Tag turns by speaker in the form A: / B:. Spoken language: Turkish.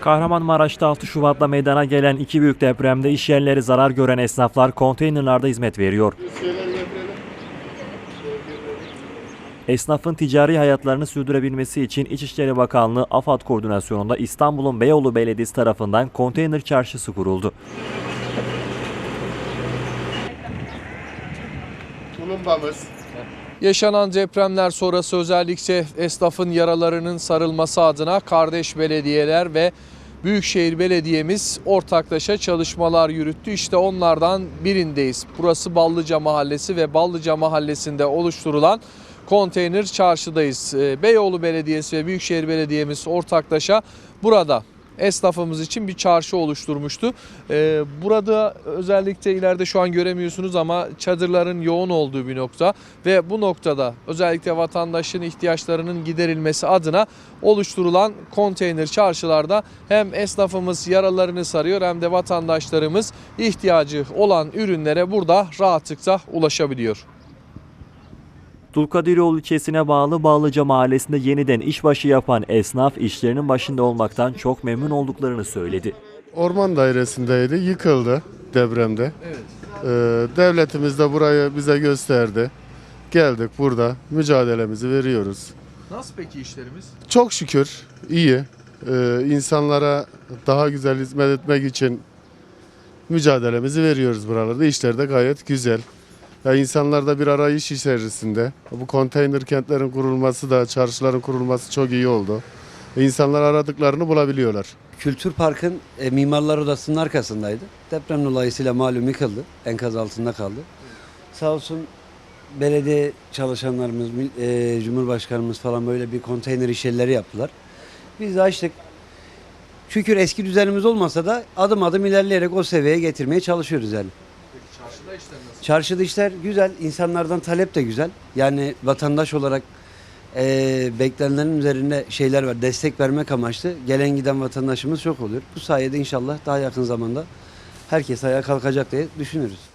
A: Kahramanmaraş'ta 6 Şubat'ta meydana gelen iki büyük depremde iş yerleri zarar gören esnaflar konteynerlarda hizmet veriyor. Esnafın ticari hayatlarını sürdürebilmesi için İçişleri Bakanlığı AFAD koordinasyonunda İstanbul'un Beyoğlu Belediyesi tarafından konteyner çarşısı kuruldu.
B: Tulumbamız.
C: Yaşanan depremler sonrası özellikle esnafın yaralarının sarılması adına kardeş belediyeler ve Büyükşehir Belediye'miz ortaklaşa çalışmalar yürüttü. İşte onlardan birindeyiz. Burası Ballıca Mahallesi ve Ballıca Mahallesi'nde oluşturulan konteyner çarşıdayız. Ee, Beyoğlu Belediyesi ve Büyükşehir Belediye'miz ortaklaşa burada esnafımız için bir çarşı oluşturmuştu. Ee, burada özellikle ileride şu an göremiyorsunuz ama çadırların yoğun olduğu bir nokta ve bu noktada özellikle vatandaşın ihtiyaçlarının giderilmesi adına oluşturulan konteyner çarşılarda hem esnafımız yaralarını sarıyor hem de vatandaşlarımız ihtiyacı olan ürünlere burada rahatlıkla ulaşabiliyor.
A: Dulkadiroğlu ilçesine bağlı Bağlıca Mahallesi'nde yeniden işbaşı yapan esnaf işlerinin başında olmaktan çok memnun olduklarını söyledi.
B: Orman dairesindeydi, yıkıldı depremde.
C: Evet.
B: Ee, devletimiz de burayı bize gösterdi. Geldik burada mücadelemizi veriyoruz.
C: Nasıl peki işlerimiz?
B: Çok şükür iyi. Ee, insanlara daha güzel hizmet etmek için mücadelemizi veriyoruz buralarda. İşler de gayet güzel. Ya insanlar da bir arayış içerisinde. Bu konteyner kentlerin kurulması da, çarşıların kurulması çok iyi oldu. İnsanlar aradıklarını bulabiliyorlar.
D: Kültür Park'ın e, Mimarlar Odası'nın arkasındaydı. Deprem dolayısıyla malum yıkıldı. Enkaz altında kaldı. Sağ olsun belediye çalışanlarımız, e, Cumhurbaşkanımız falan böyle bir konteyner iş yerleri yaptılar. Biz de açtık. Şükür eski düzenimiz olmasa da adım adım ilerleyerek o seviyeye getirmeye çalışıyoruz yani.
C: Çarşıda işler nasıl?
D: Çarşıda işler güzel, insanlardan talep de güzel. Yani vatandaş olarak eee beklenenlerin üzerinde şeyler var. Destek vermek amaçlı gelen giden vatandaşımız çok oluyor. Bu sayede inşallah daha yakın zamanda herkes ayağa kalkacak diye düşünürüz.